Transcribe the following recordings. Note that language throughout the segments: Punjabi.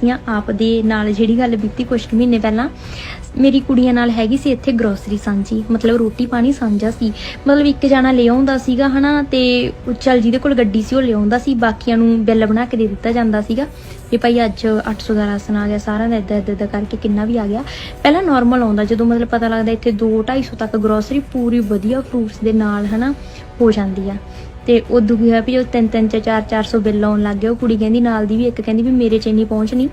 ਦੱਸਦੀ ਹਾਂ ਆਪ ਦੇ ਨਾਲ ਜਿਹੜੀ ਗੱਲ ਬੀਤੀ ਕੁਝ ਮਹੀਨੇ ਪਹਿਲਾਂ। ਮੇਰੀ ਕੁੜੀਆਂ ਨਾਲ ਹੈਗੀ ਸੀ ਇੱਥੇ ਗਰੋਸਰੀ ਸਾਂਝੀ, ਮਤਲਬ ਰੋਟੀ ਪਾਣੀ ਸਾਂਝਾ ਸੀ। ਮਤਲਬ ਇੱਕ ਜਾਣਾ ਲੈ ਆਉਂਦਾ ਸੀਗਾ ਹਨਾ ਤੇ ਚੱਲ ਜਿਹਦੇ ਕੋਲ ਗੱਡੀ ਸੀ ਉਹ ਲੈ ਆਉਂਦਾ ਸੀ, ਬਾਕੀਆਂ ਨੂੰ ਬਿੱਲ ਬਣਾ ਕੇ ਦੇ ਦਿੱਤਾ ਜਾਂਦਾ ਸੀਗਾ। ਵੀ ਭਾਈ ਅੱਜ 800 ਦਾ ਰਾਸ਼ਨ ਆ ਗਿਆ, ਸਾਰਿਆਂ ਦਾ ਇਦਾਂ ਇਦਾਂ ਕਰਕੇ ਕਿੰਨਾ ਵੀ ਆ ਗਿਆ। ਪਹਿਲਾਂ ਨਾਰਮਲ ਆਉਂਦਾ, ਜਦੋਂ ਮਤਲਬ ਪਤਾ ਲੱਗਦਾ ਇੱਥੇ 2 250 ਤੱਕ ਗਰੋਸਰੀ ਪੂਰੀ ਵਧੀਆ ਫਰੂਟਸ ਦੇ ਨਾਲ ਹਨਾ ਹੋ ਜਾਂਦੀ ਆ। ਤੇ ਉਦੋਂ ਕੀ ਹੋਇਆ ਵੀ ਉਹ 3 3 4 400 ਬਿੱਲ ਆਉਣ ਲੱਗ ਗਿਆ। ਉਹ ਕੁੜੀ ਕਹਿੰਦੀ ਨਾਲ ਦੀ ਵੀ ਇੱਕ ਕਹਿੰਦੀ ਵੀ ਮੇਰੇ ਚ ਇੰਨੀ ਪਹੁੰਚ ਨਹੀਂ,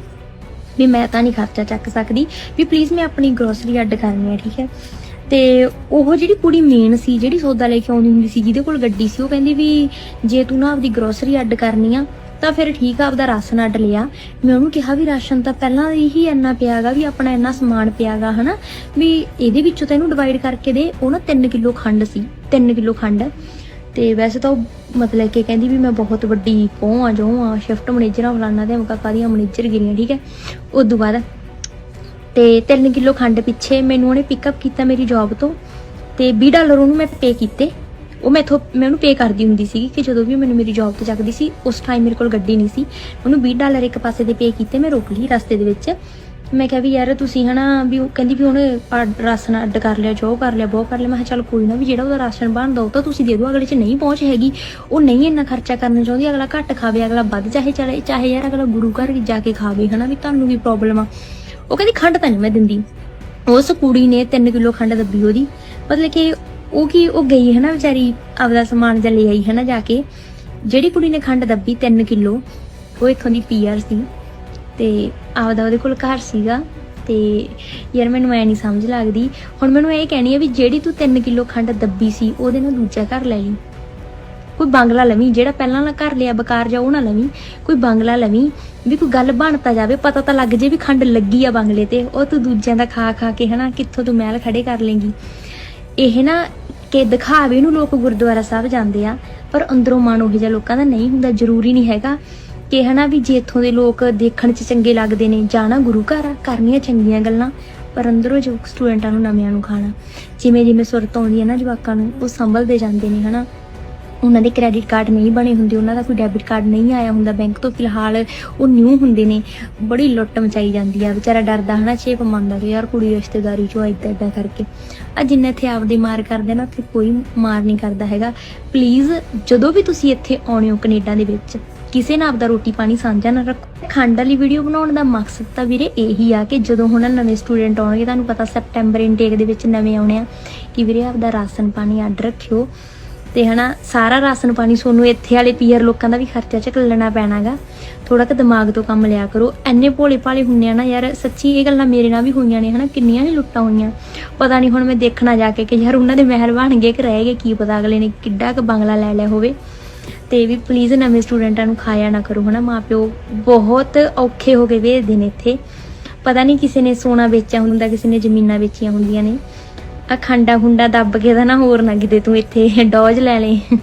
ਵੀ ਮੈਂ ਤਾਂ ਨਹੀਂ ਖਰਚਾ ਚੱਕ ਸਕਦੀ। ਵੀ ਪਲੀਜ਼ ਮੈਂ ਆਪਣੀ ਗਰੋਸਰੀ ਅੱਡ ਕਰਨੀ ਹੈ ਠੀਕ ਹੈ? ਤੇ ਉਹ ਜਿਹੜੀ ਕੁੜੀ ਮੇਨ ਸੀ, ਜਿਹੜੀ ਸੌਦਾ ਲੈ ਕੇ ਆਉਂਦੀ ਹੁੰਦੀ ਸੀ, ਜਿਹਦੇ ਕੋਲ ਗੱਡੀ ਸੀ, ਉਹ ਕਹਿੰਦੀ ਵੀ ਜੇ ਤੂੰ ਨਾ ਆਪਦੀ ਗਰੋਸਰੀ ਅੱਡ ਕਰਨੀ ਆ, ਤਾਂ ਫਿਰ ਠੀਕ ਆ, ਆਪਦਾ ਰਾਸ਼ਨ ਅੱਡ ਲਿਆ। ਮੈਂ ਉਹਨੂੰ ਕਿਹਾ ਵੀ ਰਾਸ਼ਨ ਤਾਂ ਪਹਿਲਾਂ ਹੀ ਇੰਨਾ ਪਿਆਗਾ, ਵੀ ਆਪਣਾ ਇੰਨਾ ਸਮਾਨ ਪਿਆਗਾ, ਹਨਾ? ਵੀ ਇਹਦੇ ਵਿੱਚੋਂ ਤਾਂ ਇਹਨੂੰ ਡਿਵਾਈਡ ਕਰਕੇ ਦੇ, ਉਹ ਨਾ 3 ਕਿਲੋ ਖੰਡ ਸੀ 3 ਕਿਲੋ ਖੰਡ। ਤੇ ਵੈਸੇ ਤਾਂ ਉਹ ਮਤਲਬ ਕਿ ਕਹਿੰਦੀ ਵੀ ਮੈਂ ਬਹੁਤ ਵੱਡੀ ਕੋਹ ਆ, ਜੋ ਆ ਸ਼ਿਫਟ ਮੈਨੇਜਰ ਆ, ਫਲਾਨਾ ਤੇ ਅਮਕਾ ਕਾਦੀਆਂ ਮੈਨੇਜਰ ਗਿਰੀਆਂ, ਠੀਕ ਹੈ? ਉਸ ਤੋਂ ਬਾਅਦ ਤੇ 3 ਕਿਲੋ ਖੰਡ ਪਿੱਛੇ ਮੈਨੂੰ ਉਹਨੇ ਪਿਕਅਪ ਕੀਤਾ ਮੇਰੀ ਜੌਬ ਤੋਂ ਤੇ 20 ਡਾਲਰ ਉਹਨੂੰ ਮੈਂ ਪੇ ਕੀਤੇ। ਉਹ ਮੈਥੋਂ, ਮੈਂ ਉਹਨੂੰ ਪੇ ਕਰਦੀ ਹੁੰਦੀ ਸੀ ਕਿ ਜਦੋਂ ਵੀ ਮੈਨੂੰ ਮੇਰੀ ਜੌਬ ਤੇ ਚੱਕਦੀ ਸੀ, ਉਸ ਟਾਈਮ ਮੇਰੇ ਕੋਲ ਗੱਡੀ ਨਹੀਂ ਸੀ। ਉਹਨੂੰ 20 ਡਾਲਰ ਇੱਕ ਪਾਸੇ ਦੇ ਪੇ ਕੀਤੇ, ਮੈਂ ਰੋਕ ਲਈ ਰਸਤੇ ਦੇ ਵਿੱਚ। ਮੈਂ ਕਿਹਾ ਵੀ ਯਾਰ ਤੁਸੀਂ ਹਨਾ ਵੀ ਉਹ ਕਹਿੰਦੀ ਵੀ ਉਹਨੇ ਅੱਡ- ਰਾਸ਼ਨ ਅੱਡ ਕਰ ਲਿਆ, ਜੋ ਕਰ ਲਿਆ ਬਹੁਤ ਕਰ ਲਿਆ। ਮੈਂ ਕਿਹਾ ਚੱਲ ਕੋਈ ਨਾ ਵੀ ਜਿਹੜਾ ਉਹਦਾ ਰਾਸ਼ਨ ਬਣਦਾ ਉਹ ਤਾਂ ਤੁਸੀਂ ਦੇ ਦਿਓ, ਅਗਲੇ 'ਚ ਨਹੀਂ ਪਹੁੰਚ ਹੈਗੀ। ਉਹ ਨਹੀਂ ਇੰਨਾ ਖਰਚਾ ਕਰਨਾ ਚਾਹੁੰਦੀ, ਅਗਲਾ ਘੱਟ ਖਾਵੇ, ਅਗਲਾ ਵੱਧ ਚਾਹੇ ਚਲੇ, ਚਾਹੇ ਯਾਰ ਅਗਲਾ ਗੁਰੂ ਘਰ ਜਾ ਕੇ ਖਾਵੇ ਹਨਾ ਵੀ ਤੁਹਾਨੂੰ ਵੀ ਪ੍ਰੋਬਲਮ ਆ। ਉਹ ਕਹਿੰਦੀ ਖੰਡ ਤਾਂ ਨਹੀਂ ਮੈਂ ਦਿੰਦੀ। ਉਸ ਕੁੜੀ ਨੇ 3 ਕਿਲੋ ਖੰਡ ਦੱਬੀ ਉਹਦੀ। ਮਤਲਬ ਕਿ ਉਹ ਕੀ, ਉਹ ਗਈ ਹੈ ਨਾ ਵਿਚਾਰੀ ਆਪਦਾ ਸਮਾਨ ਜਾਂ ਲੈ ਆਈ ਹੈ ਨਾ ਜਾ ਕੇ। ਜਿਹੜੀ ਕੁੜੀ ਨੇ ਖੰਡ ਦੱਬੀ 3 ਕਿਲੋ, ਉਹ ਇੱਥੋਂ ਦੀ ਪੀਆਰ ਸੀ। ਤੇ ਆਪਦਾ ਉਹਦੇ ਕੋਲ ਘਰ ਸੀਗਾ ਤੇ ਯਾਰ ਮੈਨੂੰ ਐ ਨਹੀਂ ਸਮਝ ਲੱਗਦੀ। ਹੁਣ ਮੈਨੂੰ ਇਹ ਕਹਿਣੀ ਆ ਵੀ ਜਿਹੜੀ ਤੂੰ 3 ਕਿਲੋ ਖੰਡ ਦੱਬੀ ਸੀ, ਉਹਦੇ ਨਾਲ ਦੂਜਾ ਘਰ ਲੈ ਲਈ। ਕੋਈ ਬੰਗਲਾ ਲਵੀਂ, ਜਿਹੜਾ ਪਹਿਲਾਂ ਵਾਲਾ ਘਰ ਲਿਆ ਬਕਾਰ ਜਾ ਉਹ ਨਾ ਲਵੀਂ। ਕੋਈ ਬੰਗਲਾ ਲਵੀਂ, ਵੀ ਕੋਈ ਗੱਲ ਬਣਤਾ ਜਾਵੇ, ਪਤਾ ਤਾਂ ਲੱਗ ਜੇ ਵੀ ਖੰਡ ਲੱਗੀ ਆ ਬੰਗਲੇ ਤੇ। ਉਹ ਤੂੰ ਦੂਜਿਆਂ ਦਾ ਖਾ ਖਾ ਕੇ ਹਨਾ, ਕਿੱਥੋਂ ਤੂੰ ਮਹਿਲ ਖੜੇ ਕਰ ਲੇਂਗੀ। ਇਹ ਨਾ ਕਿ ਦਿਖਾਵੇ ਨੂੰ ਲੋਕ ਗੁਰਦੁਆਰਾ ਸਾਹਿਬ ਜਾਂਦੇ ਆ, ਪਰ ਅੰਦਰੋਂ ਮਨ ਉਹ ਜਿਹਾ ਲੋਕਾਂ ਦਾ ਨਹੀਂ ਹੁੰਦਾ, ਜ਼ਰੂਰੀ ਨਹੀਂ ਹੈਗਾ। ਕਿ ਹਨਾ ਵੀ ਜੇ ਇੱਥੋਂ ਦੇ ਲੋਕ ਦੇਖਣ 'ਚ ਚੰਗੇ ਲੱਗਦੇ ਨੇ ਜਾਣਾ ਗੁਰੂ ਘਰ ਆ ਕਰਨੀਆਂ ਚੰਗੀਆਂ ਗੱਲਾਂ, ਪਰ ਅੰਦਰੋਂ ਜੋ ਸਟੂਡੈਂਟਾਂ ਨੂੰ ਨਵਿਆਂ ਨੂੰ ਖਾਣਾ, ਜਿਵੇਂ ਜਿਵੇਂ ਸੁਰਤ ਆਉਂਦੀ ਹੈ ਨਾ ਜਵਾਕਾਂ ਨੂੰ, ਉਹ ਸੰਭਲਦੇ ਜਾਂਦੇ ਨੇ, ਹਨਾ? ਉਹਨਾਂ ਦੇ ਕ੍ਰੈਡਿਟ ਕਾਰਡ ਨਹੀਂ ਬਣੇ ਹੁੰਦੇ, ਉਹਨਾਂ ਦਾ ਕੋਈ ਡੈਬਿਟ ਕਾਰਡ ਨਹੀਂ ਆਇਆ ਹੁੰਦਾ ਬੈਂਕ ਤੋਂ ਫਿਲਹਾਲ ਉਹ ਨਿਊ ਹੁੰਦੇ ਨੇ, ਬੜੀ ਲੁੱਟ ਮਚਾਈ ਜਾਂਦੀ ਆ, ਵਿਚਾਰਾ ਡਰਦਾ ਹਨਾ, ਛੇਪ ਮੰਨਦਾ ਕਿ ਯਾਰ ਕੁੜੀ ਰਿਸ਼ਤੇਦਾਰੀ ਚੋਂ ਏਦਾਂ ਏਦਾਂ ਕਰਕੇ। ਆ ਜਿੰਨੇ ਇੱਥੇ ਆਪਦੇ ਮਾਰ ਕਰਦੇ ਨਾ, ਉੱਥੇ ਕੋਈ ਮਾਰ ਨਹੀਂ ਕਰਦਾ ਹੈਗਾ। ਪਲੀਜ਼ ਜਦੋਂ ਵੀ ਤੁਸੀਂ ਇੱਥੇ ਆਉਣੇ ਹੋ ਕੈਨੇਡਾ ਦੇ ਵਿੱਚ ਕਿਸੇ ਨਾਲ ਆਪਦਾ ਰੋਟੀ ਪਾਣੀ ਸਾਂਝਾ ਨਾ ਰੱਖੋ। ਖੰਡ ਵਾਲੀ ਵੀਡੀਓ ਬਣਾਉਣ ਦਾ ਮਕਸਦ ਤਾਂ ਵੀਰੇ ਇਹੀ ਆ ਕਿ ਜਦੋਂ ਹੁਣ ਨਵੇਂ ਸਟੂਡੈਂਟ ਆਉਣਗੇ, ਤੁਹਾਨੂੰ ਪਤਾ ਸੈਪਟੈਂਬਰ ਇਨਟੇਕ ਦੇ ਵਿੱਚ ਨਵੇਂ ਆਉਣੇ ਆ, ਕਿ ਵੀਰੇ ਆਪਦਾ ਰਾਸ਼ਨ ਪਾਣੀ ਅੱਡ ਰੱਖਿਓ। ਤੇ ਹਨਾ, ਸਾਰਾ ਰਾਸ਼ਨ ਪਾਣੀ ਤੁਹਾਨੂੰ ਇੱਥੇ ਵਾਲੇ ਪੀਅਰ ਲੋਕਾਂ ਦਾ ਵੀ ਖਰਚਾ ਝੱਲਣਾ ਪੈਣਾਗਾ। ਥੋੜਾ ਕੁ ਦਿਮਾਗ ਤੋਂ ਕੰਮ ਲਿਆ ਕਰੋ। ਐਨੇ ਭੋਲੇ ਭਾਲੇ ਹੁੰਨੇ ਆ ਨਾ ਯਾਰ, ਸੱਚੀ ਇਹ ਗੱਲਾਂ ਮੇਰੇ ਨਾਲ ਵੀ ਹੋਈਆਂ ਨੇ ਹਨਾ, ਕਿੰਨੀਆਂ ਹੀ ਲੁੱਟਾਂ ਹੋਈਆਂ। ਪਤਾ ਨਹੀਂ ਹੁਣ ਮੈਂ ਦੇਖਣਾ ਜਾ ਕੇ ਕਿ ਯਾਰ ਉਹਨਾਂ ਦੇ ਮਹਿਲ ਬਣ ਗਏ ਕਿ ਰਹਿ ਗਏ, ਕੀ ਪਤਾ ਅਗਲੇ ਨੇ ਕਿੱਡਾ ਕੁ ਬੰਗਲਾ ਲੈ ਲਿਆ ਹੋਵੇ। ਤੇ ਵੀ ਪਲੀਜ਼ ਨਵੇਂ ਸਟੂਡੈਂਟਾਂ ਨੂੰ ਖਾਇਆ ਨਾ ਕਰੋ, ਹਨਾ ਮਾਪਿਓ? ਬਹੁਤ ਔਖੇ ਹੋ ਕੇ ਭੇਜਦੇ ਨੇ ਇੱਥੇ। ਪਤਾ ਨਹੀਂ ਕਿਸੇ ਨੇ ਸੋਨਾ ਵੇਚਿਆ ਹੁੰਦਾ, ਕਿਸੇ ਨੇ ਜ਼ਮੀਨਾਂ ਵੇਚੀਆਂ ਹੁੰਦੀਆਂ ਨੇ। ਆ ਖੰਡਾ ਖੁੰਡਾ ਦੱਬ ਕੇ ਤਾਂ ਨਾ ਹੋਰ ਨਾ ਕਿਤੇ ਤੂੰ ਇੱਥੇ ਡੋਜ ਲੈ ਲੈ